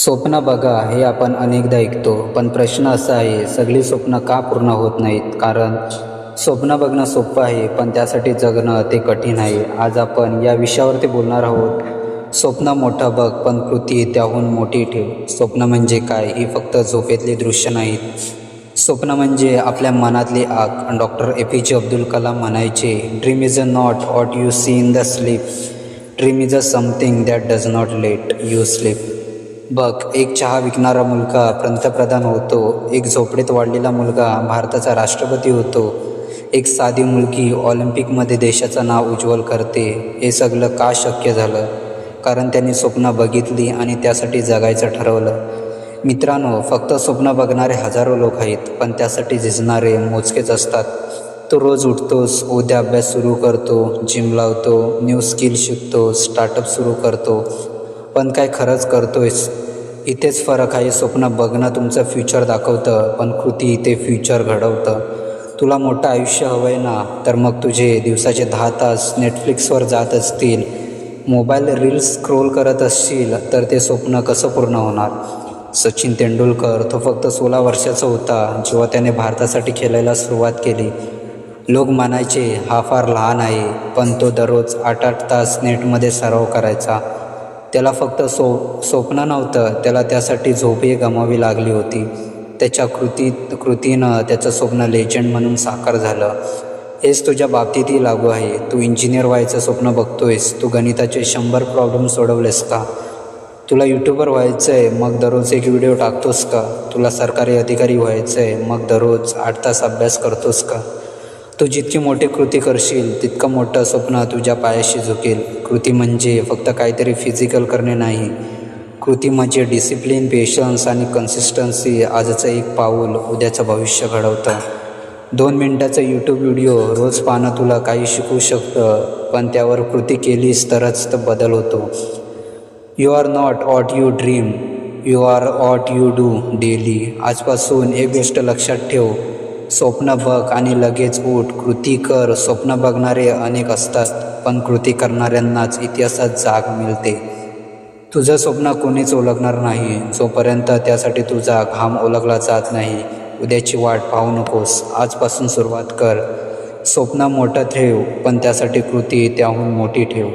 स्वप्न बघा हे आपण अनेकदा ऐकतो पण प्रश्न असा आहे सगळी स्वप्न का पूर्ण होत नाहीत? कारण स्वप्न बघणं सोपं आहे पण त्यासाठी जगणं ते कठीण आहे. आज आपण या विषयावरती बोलणार आहोत स्वप्न मोठं बघ पण कृती त्याहून मोठी ठेव. स्वप्न म्हणजे काय? ही फक्त झोपेतली दृश्य नाहीत. स्वप्न म्हणजे आपल्या मनातली आग. डॉक्टर ए पी जे अब्दुल कलाम म्हणायचे dream is a not what you see in the sleep dream is a something that does not let you sleep बघ एक चहा विकणारा मुलगा पंतप्रधान होतो एक झोपडीत वाढलेला मुलगा भारताचा राष्ट्रपती होतो एक साधी मुलगी ऑलिम्पिकमध्ये देशाचं नाव उज्ज्वल करते हे सगळं का शक्य झालं? कारण त्यांनी स्वप्न बघितली आणि त्यासाठी जगायचं ठरवलं. मित्रांनो फक्त स्वप्न बघणारे हजारो लोक आहेत पण त्यासाठी झिजणारे मोजकेच असतात. तू रोज उठतोस उद्या अभ्यास सुरू करतो जिम लावतो न्यू स्किल शिकतो स्टार्टअप सुरू करतो पण काय खरंच करतोयस? इथेच फरक आहे. स्वप्न बघणं तुमचं फ्युचर दाखवतं पण कृती इथे फ्युचर घडवतं. तुला मोठं आयुष्य हवं आहे ना तर मग तुझे दिवसाचे दहा तास नेटफ्लिक्सवर जात असतील मोबाईल रील्स स्क्रोल करत असशील तर ते स्वप्न कसं पूर्ण होणार? सचिन तेंडुलकर तो फक्त सोळा वर्षाचा होता जेव्हा त्याने भारतासाठी खेळायला सुरुवात केली. लोक म्हणायचे हा फार लहान आहे पण तो दररोज आठ आठ तास नेटमध्ये सराव करायचा. त्याला फक्त सो स्वप्न नव्हतं. त्याला त्यासाठी झोपही गमावी लागली होती. त्याच्या कृतीत कृतीनं त्याचं स्वप्न लेजंड म्हणून साकार झालं. हेच तुझ्या बाबतीतही लागू आहे. तू इंजिनियर व्हायचं स्वप्न बघतोयस. तू गणिताचे शंभर प्रॉब्लेम सोडवलेस का? तुला यूट्यूबर व्हायचं आहे मग दररोज एक व्हिडिओ टाकतोस का? तुला सरकारी अधिकारी व्हायचं आहे मग दररोज आठ तास अभ्यास करतोस का? तू जितकी मोठी कृती करशील तितकं मोठं स्वप्न तुझ्या पायाशी झुकेल. कृती म्हणजे फक्त काहीतरी फिजिकल करणे नाही. कृती म्हणजे डिसिप्लिन पेशन्स आणि कन्सिस्टन्सी आजचं एक पाऊल उद्याचं भविष्य घडवतं. दोन मिनटाचा यूट्यूब व्हिडिओ रोज पाहणं तुला काही शिकू शकतं पण त्यावर कृती केलीस तरच तर बदल होतो. You are not what you dream you are what you do daily आजपासून एक गोष्ट लक्षात ठेव. स्वप्न बघ आणि लगेच उठ. कृती कर. स्वप्न बघणारे अनेक असतात पण कृती करणाऱ्यांनाच इतिहासात जाग मिळते. तुझं स्वप्न कोणीच ओळखणार नाही. जोपर्यंत त्यासाठी तुझा घाम ओळखला जात नाही उद्याची वाट पाहू नकोस. आजपासून सुरुवात कर. स्वप्न मोठं ठेव पण त्यासाठी कृती त्याहून मोठी ठेव.